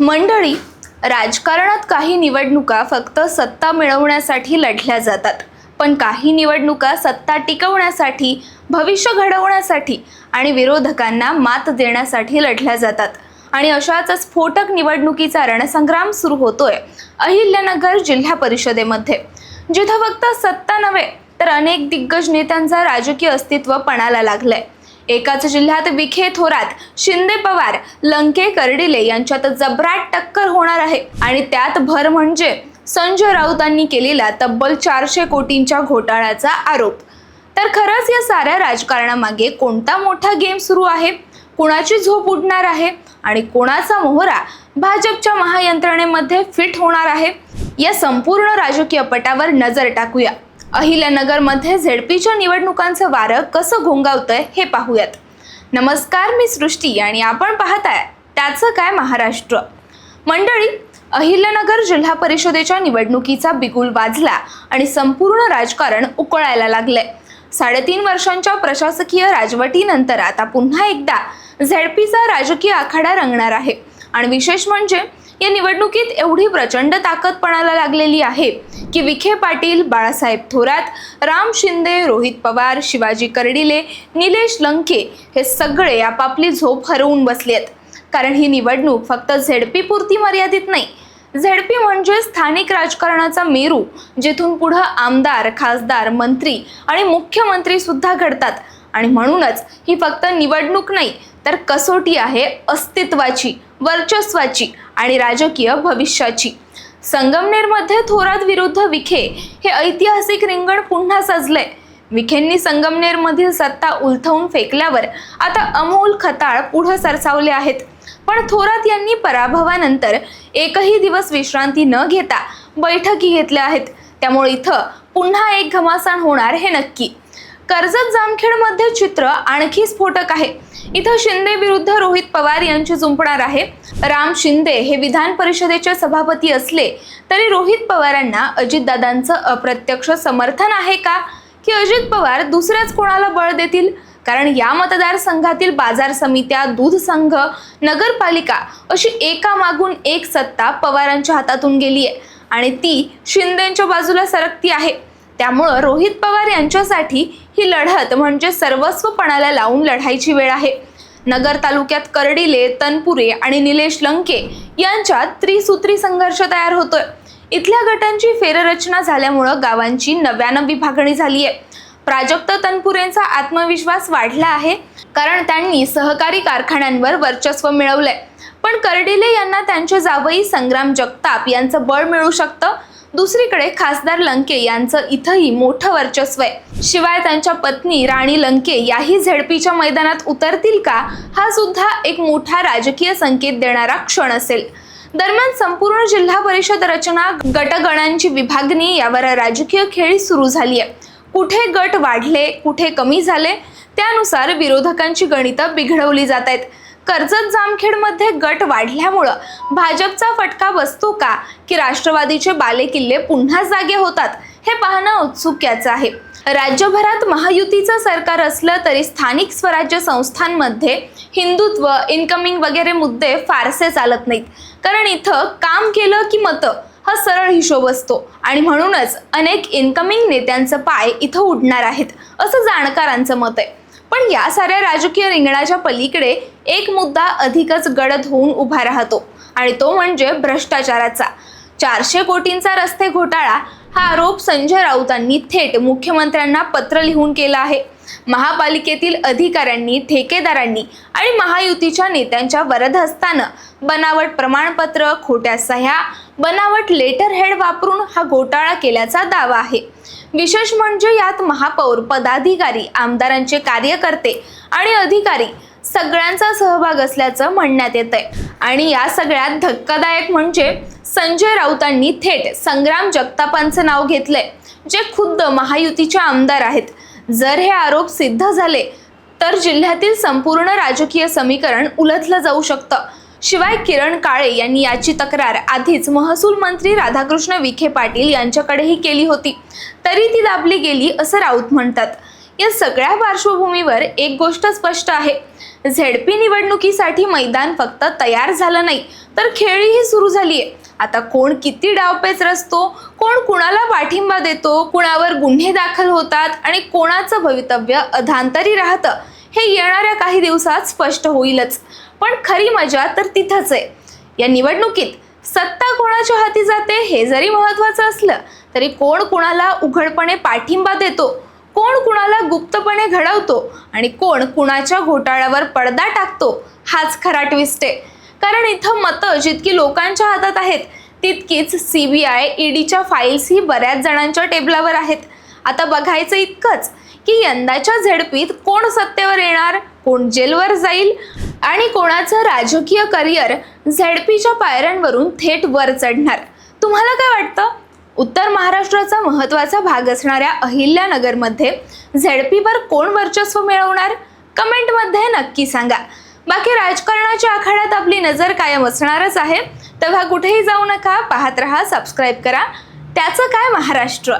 मंडळी राजकारणात काही निवडणुका फक्त सत्ता मिळवण्यासाठी लढल्या जातात. पण काही निवडणुका सत्ता टिकवण्यासाठी भविष्य घडवण्यासाठी आणि विरोधकांना मात देण्यासाठी लढल्या जातात. आणि अशाच स्फोटक निवडणुकीचा रणसंग्राम सुरू होतोय अहिल्यानगर जिल्हा परिषदेमध्ये. जिथं फक्त सत्ता नव्हे तर अनेक दिग्गज नेत्यांचा राजकीय अस्तित्व पणाला लागलंय. एकाच जिल्ह्यात विखे थोरात शिंदे पवार लंके कर्डिले यांच्यात जबराट टक्कर होणार आहे. आणि त्यात भर म्हणजे संजय राऊतांनी केलेला तब्बल चारशे कोटींच्या घोटाळ्याचा आरोप. तर खरंच या साऱ्या राजकारणामागे कोणता मोठा गेम सुरू आहे? कुणाची झोप उडणार आहे? आणि कोणाचा मोहरा भाजपच्या महायंत्रणेमध्ये फिट होणार आहे? या संपूर्ण राजकीय पटावर नजर टाकूया. अहिल्यानगरमध्ये झेडपीच्या निवडणुकांचं वारं कसं घोंगावतंय हे पाहूयात. नमस्कार मी सृष्टी आणि आपण पाहताय त्याचं काय महाराष्ट्र. मंडळी अहिल्यानगर जिल्हा परिषदेच्या निवडणुकीचा बिगुल वाजला आणि संपूर्ण राजकारण उकळायला लागले साडेतीन वर्षांच्या प्रशासकीय राजवटीनंतर आता पुन्हा एकदा झेडपीचा राजकीय आखाडा रंगणार आहे. आणि विशेष म्हणजे या निवडणुकीत एवढी प्रचंड ताकद पणाला लागलेली आहे. की विखे पाटील बाळासाहेब थोरात राम शिंदे रोहित पवार शिवाजी कर्डिले निलेश लंके हे सगळे आपापली झोप हरवून बसले आहेत. कारण ही निवडणूक फक्त झेडपी पुरती मर्यादित नाही. झेडपी म्हणजे स्थानिक राजकारणाचा मेरू जिथून पुढं आमदार खासदार मंत्री आणि मुख्यमंत्री सुद्धा घडतात. आणि म्हणूनच ही फक्त निवडणूक नाही तर कसोटी आहे अस्तित्वाची वर्चस्वाची आणि राजकीय भविष्याची. संगमनेरमध्ये थोरात विरुद्ध विखे हे ऐतिहासिक रिंगण पुन्हा सजले. विखेंनी संगमनेरमधील सत्ता उलथवून फेकल्यावर आता अमोल खताळ पुढे सरसावले आहेत. पण थोरात यांनी पराभवानंतर एकही दिवस विश्रांती न घेता बैठकी घेतल्या आहेत. त्यामुळे इथं पुन्हा एक घमासान होणार हे नक्की. कर्जत जामखेडमध्ये चित्र आणखी स्फोटक आहे. इथं शिंदे विरुद्ध रोहित पवार यांची जुंपणार आहे. राम शिंदे हे विधान परिषदेचे सभापती असले तरी रोहित पवारांना अजितदादांचं अप्रत्यक्ष समर्थन आहे का? की अजित पवार दुसऱ्याच कोणाला बळ देतील? कारण या मतदारसंघातील बाजार समित्या दूध संघ नगरपालिका अशी एकामागून एक सत्ता पवारांच्या हातातून गेली आहे. आणि ती शिंदेच्या बाजूला सरकती आहे. त्यामुळं रोहित पवार यांच्यासाठी ही लढत म्हणजे सर्वस्वपणाला लावून लढायची वेळ आहे. नगर तालुक्यात कर्डिले तनपुरे आणि निलेश लंके यांच्यात त्रिसूत्री संघर्ष तयार होतोय. इथल्या गटांची फेररचना झाल्यामुळं गावांची नव्यानं विभागणी झाली आहे. प्राजक्त तनपुरेंचा आत्मविश्वास वाढला आहे. कारण त्यांनी सहकारी कारखान्यांवर वर्चस्व मिळवलंय. पण कर्डिले यांना त्यांचे जावई संग्राम जगताप यांचं बळ मिळू शकतं? दुसरीकडे खासदार लंके यांचं इथंही मोठं वर्चस्व आहे. शिवाय त्यांच्या पत्नी राणी लंके याही झेडपीच्या मैदानात उतरतील का हा सुद्धा एक मोठा राजकीय संकेत देणारा क्षण असेल. दरम्यान संपूर्ण जिल्हा परिषद रचना गटगणांची विभागणी यावर राजकीय खेळी सुरू झाली आहे कुठे गट वाढले कुठे कमी झाले त्यानुसार विरोधकांची गणितं बिघडवली जात आहेत. कर्जत जामखेडमध्ये गट वाढल्यामुळं भाजपचा फटका बसतो का? की राष्ट्रवादीचे बालेकिल्ले पुन्हा जागे होतात? हे पाहणं औत्सुक्याचं आहे. राज्यभरात महायुतीचं सरकार असलं तरी स्थानिक स्वराज्य संस्थांमध्ये हिंदुत्व इन्कमिंग वगैरे मुद्दे फारसे चालत नाहीत. कारण इथं काम केलं की मतं हा सरळ हिशोब असतो. आणि म्हणूनच अनेक इन्कमिंग नेत्यांचं पाय इथं उडणार आहेत असं जाणकारांचं मत आहे. पण या साऱ्या राजकीय रिंगणाच्या पलीकडे एक मुद्दा अधिकच गडद होऊन उभा राहतो आणि तो म्हणजे भ्रष्टाचाराचा. चारशे कोटींचा रस्ते घोटाळा हा आरोप संजय राऊतांनी थेट मुख्यमंत्र्यांना पत्र लिहून केला आहे. महापालिकेतील अधिकाऱ्यांनी ठेकेदारांनी आणि महायुतीच्या नेत्यांच्या वरदहस्तानं बनावट प्रमाणपत्र खोट्या सह्या बनावट लेटर हेड वापरून हा घोटाळा केल्याचा दावा आहे. विशेष म्हणजे यात महापौर पदाधिकारी आमदारांचे कार्यकर्ते आणि अधिकारी सगळ्यांचा सहभाग असल्याचं म्हणण्यात येत आहे आणि या सगळ्यात धक्कादायक म्हणजे संजय राऊतांनी थेट संग्राम जगतापांचं नाव घेतलंय जे खुद्द महायुतीचे आमदार आहेत. जर हे आरोप सिद्ध झाले तर जिल्ह्यातील संपूर्ण राजकीय समीकरण उलथलं जाऊ शकतं. शिवाय किरण काळे यांनी याची तक्रार आधीच महसूल मंत्री राधाकृष्ण विखे पाटील यांच्याकडेही केली होती. तरी ती दाबली गेली असं राऊत म्हणतात. या सगळ्या पार्श्वभूमीवर एक गोष्ट स्पष्ट आहे. झेडपी निवडणुकीसाठी मैदान फक्त तयार झालं नाही तर खेळीही सुरू झाली आहे आता कोण किती डावपेच रचतो कोण कुणाला पाठिंबा देतो कुणावर गुन्हे दाखल होतात आणि कोणाचं भवितव्य अधांतरी राहतं हे येणाऱ्या काही दिवसात स्पष्ट होईलच. पण खरी मजा तर तिथंच आहे. या निवडणुकीत सत्ता कोणाच्या हाती जाते हे जरी महत्त्वाचं असलं तरी कोण कुणाला उघडपणे पाठिंबा देतो कोण कुणाला गुप्तपणे घडवतो आणि कोण कुणाच्या घोटाळ्यावर पडदा टाकतो हाच खरा ट्विस्ट आहे. कारण इथं मतं जितकी लोकांच्या हातात आहेत तितकीच सी बी आय ईडीच्या फाईल्सही बऱ्याच जणांच्या टेबलावर आहेत. आता बघायचं इतकंच की यंदाच्या झडपीत कोण सत्तेवर येणार कोण जेलवर जाईल आणि कोणाचं राजकीय करिअर झडपीच्या पायऱ्यांवरून थेट वर चढणार. तुम्हाला काय वाटतं? उत्तर महाराष्ट्राचा महत्त्वाचा भाग असणाऱ्या अहिल्यानगरमध्ये झेडपीवर कोण वर्चस्व मिळवणार? कमेंटमध्ये नक्की सांगा. बाकी राजकारणाच्या आखाड्यात आपली नजर कायम असणारच आहे. तेव्हा कुठेही जाऊ नका पाहत रहा सबस्क्राईब करा. त्याचं काय महाराष्ट्र?